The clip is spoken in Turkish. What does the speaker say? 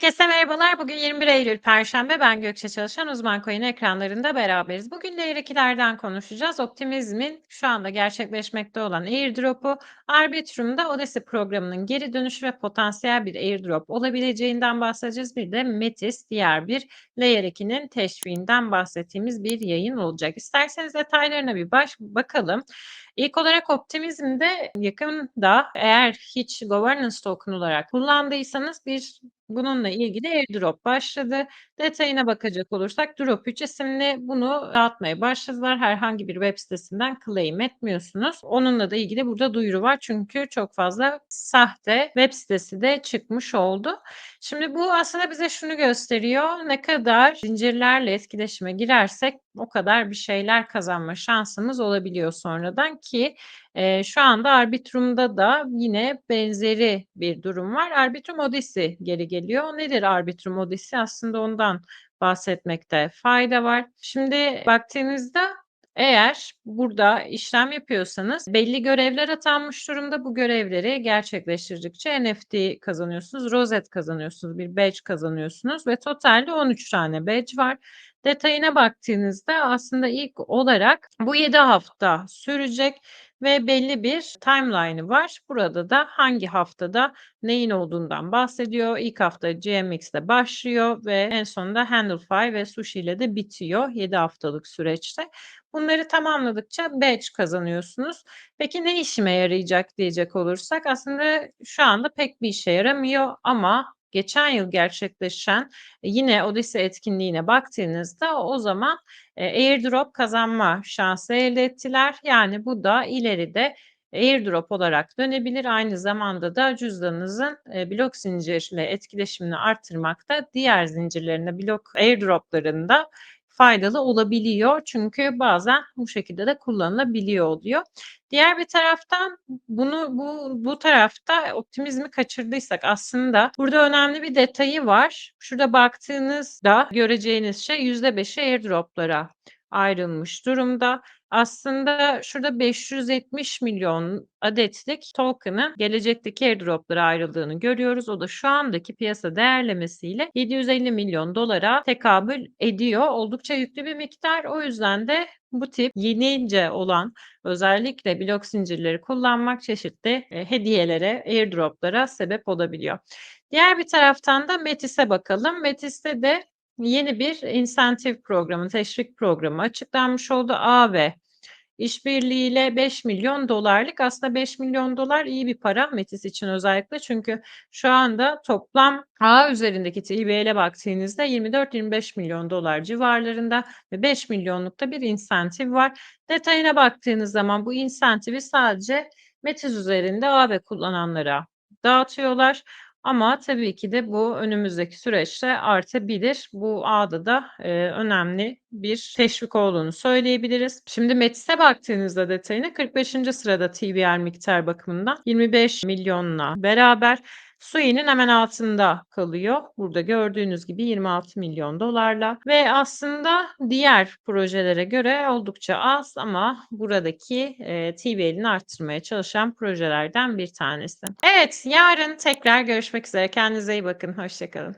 Herkese merhabalar. Bugün 21 Eylül Perşembe. Ben Gökçe Çalışan Uzman Coin ekranlarında beraberiz. Bugün Layer 2'lerden konuşacağız. Optimizm'in şu anda gerçekleşmekte olan airdrop'u, Arbitrum'da Odyssey programının geri dönüşü ve potansiyel bir airdrop olabileceğinden bahsedeceğiz. Bir de Metis diğer bir Layer 2'nin teşviğinden bahsettiğimiz bir yayın olacak. İsterseniz detaylarına bir baş bakalım. İlk olarak Optimizm'de yakında eğer hiç governance token olarak kullandıysanız bir bununla ilgili airdrop başladı. Detayına bakacak olursak Drop 3 isimli bunu dağıtmaya başladılar. Herhangi bir web sitesinden claim etmiyorsunuz. Onunla da ilgili burada duyuru var. Çünkü çok fazla sahte web sitesi de çıkmış oldu. Şimdi bu aslında bize şunu gösteriyor. Ne kadar zincirlerle etkileşime girersek o kadar bir şeyler kazanma şansımız olabiliyor sonradan ki e, şu anda Arbitrum'da da yine benzeri bir durum var. Arbitrum Odyssey geri geliyor. Nedir Arbitrum Odyssey? Aslında ondan bahsetmekte fayda var. Şimdi baktığınızda eğer burada işlem yapıyorsanız belli görevler atanmış durumda. Bu görevleri gerçekleştirdikçe NFT kazanıyorsunuz, rozet kazanıyorsunuz, bir badge kazanıyorsunuz ve totalde 13 tane badge var. Detayına baktığınızda aslında ilk olarak bu 7 hafta sürecek ve belli bir timeline'ı var. Burada da hangi haftada neyin olduğundan bahsediyor. İlk hafta GMX'de başlıyor ve en sonunda Handlefy ve Sushi ile de bitiyor 7 haftalık süreçte. Bunları tamamladıkça badge kazanıyorsunuz. Peki ne işime yarayacak diyecek olursak aslında şu anda pek bir işe yaramıyor ama geçen yıl gerçekleşen yine Odyssey etkinliğine baktığınızda o zaman e, airdrop kazanma şansı elde ettiler. Yani bu da ileride airdrop olarak dönebilir. Aynı zamanda da cüzdanınızın e, blok zincirle etkileşimini arttırmakta, diğer zincirlerinde blok airdroplarında faydalı olabiliyor. Çünkü bazen bu şekilde de kullanılabiliyor oluyor. Diğer bir taraftan bunu bu bu tarafta optimizmi kaçırdıysak aslında burada önemli bir detayı var. Şurada baktığınızda göreceğiniz şey %5'i airdroplara ayrılmış durumda. Aslında şurada 570 milyon adetlik token'ın gelecekteki airdrop'lara ayrıldığını görüyoruz. O da şu andaki piyasa değerlemesiyle 750 milyon dolara tekabül ediyor. Oldukça yüklü bir miktar. O yüzden de bu tip yenice olan özellikle blok zincirleri kullanmak çeşitli e, hediyelere, airdrop'lara sebep olabiliyor. Diğer bir taraftan da Metis'e bakalım. Metis'te de yeni bir insentif programı, teşvik programı açıklanmış oldu. A ve işbirliğiyle 5 milyon dolarlık aslında 5 milyon dolar iyi bir para Metis için özellikle çünkü şu anda toplam ağ üzerindeki TBL'e baktığınızda 24-25 milyon dolar civarlarında ve 5 milyonlukta bir insentif var. Detayına baktığınız zaman bu insentifi sadece Metis üzerinde ağ ve kullananlara dağıtıyorlar. Ama tabii ki de bu önümüzdeki süreçte artabilir. Bu ağda da e, önemli bir teşvik olduğunu söyleyebiliriz. Şimdi Metis'e baktığınızda detayına 45. sırada TBR miktar bakımından 25 milyonla beraber Sui'nin hemen altında kalıyor. Burada gördüğünüz gibi 26 milyon dolarla ve aslında diğer projelere göre oldukça az ama buradaki e, TVL'ini arttırmaya çalışan projelerden bir tanesi. Evet, yarın tekrar görüşmek üzere. Kendinize iyi bakın. Hoşçakalın.